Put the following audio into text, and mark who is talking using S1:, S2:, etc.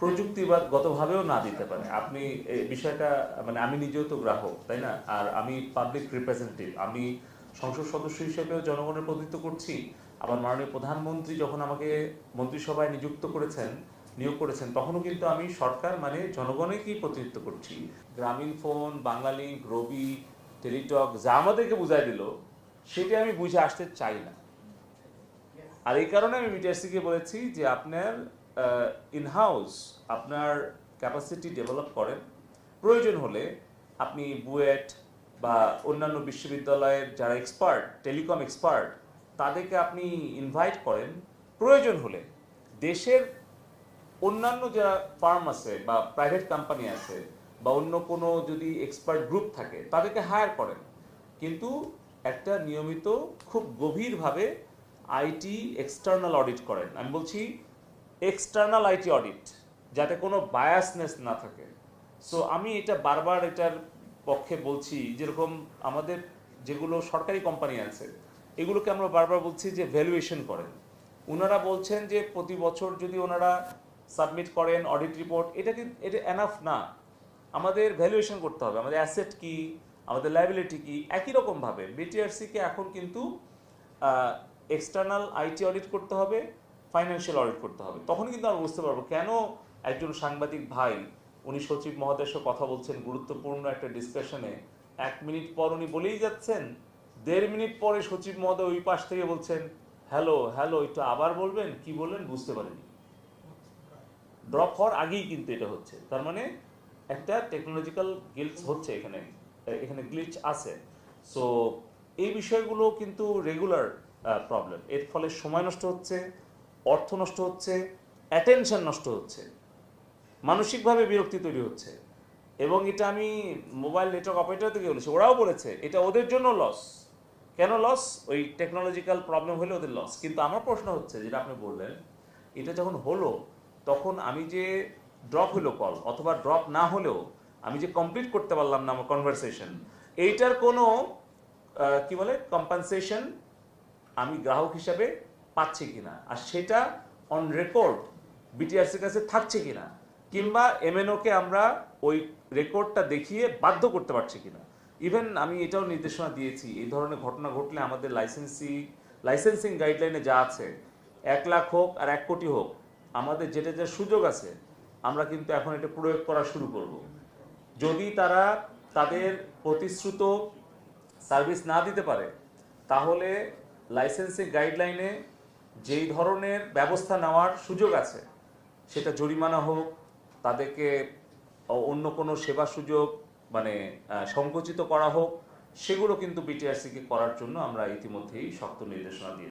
S1: প্রযুক্তিগতভাবেও না দিতে পারে। আপনি বিষয়টা মানে আমি নিজেও তো গ্রাহক, তাই না? আর আমি পাবলিক রিপ্রেজেন্টেটিভ আমি সংসদ সদস্য হিসেবেও জনগণের প্রতিনিধিত্ব করছি। আবার মাননীয় প্রধানমন্ত্রী যখন আমাকে মন্ত্রিসভায় নিযুক্ত করেছেন, নিয়োগ করেছেন, তখনও কিন্তু আমি সরকার মানে জনগণেরকেই প্রতিনিধিত্ব করছি? গ্রামীণ ফোন, বাঙালি, রবি, টেলিটক, যা আমাদেরকে বুঝাই দিল, সেটা আমি বুঝে আসতে চাই না। আর এই কারণে আমি বিটিআরসিকে বলেছি যে আপনার ইনহাউস আপনার ক্যাপাসিটি ডেভেলপ করেন, প্রয়োজন হলে আপনি বুয়েট বা অন্যান্য বিশ্ববিদ্যালয়ের যারা এক্সপার্ট টেলিকম এক্সপার্ট তাদেরকে আপনি ইনভাইট করেন। প্রয়োজন হলে দেশের অন্যান্য যারা ফার্ম আছে বা প্রাইভেট কোম্পানি আছে বা অন্য কোনো যদি এক্সপার্ট গ্রুপ থাকে, তাদেরকে হায়ার করেন। কিন্তু একটা নিয়মিত খুব গভীরভাবে আইটি এক্সটার্নাল অডিট করেন। আমি বলছি এক্সটার্নাল আইটি অডিট যাতে কোনো বায়াসনেস না থাকে। সো আমি এটা বারবার এটার পক্ষে বলছি, যেরকম আমাদের যেগুলো সরকারি কোম্পানি আছে, এগুলোকে আমরা বারবার বলছি যে ভ্যালুয়েশন করেন। ওনারা বলছেন যে প্রতি বছর যদি ওনারা সাবমিট করেন অডিট রিপোর্ট এটা কি এটা এনাফ না। আমাদের ভ্যালুয়েশন করতে হবে, আমাদের অ্যাসেট কি, আমাদের লাইবিলিটি কি, একই রকমভাবে বিটিআরসিকে এখন কিন্তু এক্সটার্নাল আইটি অডিট করতে হবে ফাইন্যান্সিয়াল অডিট করতে হবে। তখন কিন্তু আমরা বুঝতে পারব কেন একজন সাংবাদিক ভাই, উনি সচিব সাথে কথা বলছেন, গুরুত্বপূর্ণ একটা ডিসকাশনে এক মিনিট পর উনি বলেই যাচ্ছেন, দেড় মিনিট পরে সচিব মহোদয় ওই পাশ থেকে বলছেন হ্যালো হ্যালো একটু আবার বলবেন? কি বললেন? বুঝতে পারিনি। ড্রপ হওয়ার আগেই কিন্তু এটা হচ্ছে। তার মানে একটা টেকনোলজিক্যাল গিলস হচ্ছে এখানে এখানে গ্লিচ আছে। সো এই বিষয়গুলো কিন্তু রেগুলার প্রবলেম এর ফলে সময় নষ্ট হচ্ছে। অর্থ নষ্ট হচ্ছে অ্যাটেনশন নষ্ট হচ্ছে, মানসিকভাবে বিরক্তি তৈরি হচ্ছে। এবং এটা আমি মোবাইল নেটওয়ার্ক অপারেটর থেকে বলেছি, ওরাও বলেছে, এটা ওদের জন্য লস কেন লস ওই টেকনোলজিক্যাল প্রবলেম হলে ওদের লস কিন্তু আমার প্রশ্ন হচ্ছে, যেটা আপনি বললেন, এটা যখন হলো, তখন আমি যে ড্রপ হলো কল অথবা ড্রপ না হলেও, আমি যে কমপ্লিট করতে পারলাম না আমার কনভারসেশন এইটার কোনো কি বলে কম্পানসেশন আমি গ্রাহক হিসাবে পাচ্ছি কিনা? আর সেটা অন রেকর্ড বিটিআরসির কাছে থাকছে কিনা? কিংবা এমএনওকে আমরা ওই রেকর্ডটা দেখিয়ে বাধ্য করতে পারছি কিনা? ইভেন আমি এটাও নির্দেশনা দিয়েছি, এই ধরনের ঘটনা ঘটলে আমাদের লাইসেন্সি লাইসেন্সিং গাইডলাইনে যা আছে, এক লাখ হোক আর এক কোটি হোক, আমাদের যেটা যা সুযোগ আছে, আমরা কিন্তু এখন এটা প্রয়োগ করা শুরু করব। যদি তারা তাদের প্রতিশ্রুত সার্ভিস না দিতে পারে, তাহলে লাইসেন্সিং গাইডলাইনে যেই ধরনের ব্যবস্থা নেওয়ার সুযোগ আছে, সেটা জরিমানা হোক, তাদেরকে অন্য কোনো সেবা সুযোগ মানে সংকুচিত করা হোক, সেগুলো কিন্তু বিটিআরসিকে করার জন্য আমরা ইতিমধ্যেই শক্ত নির্দেশনা দিয়ে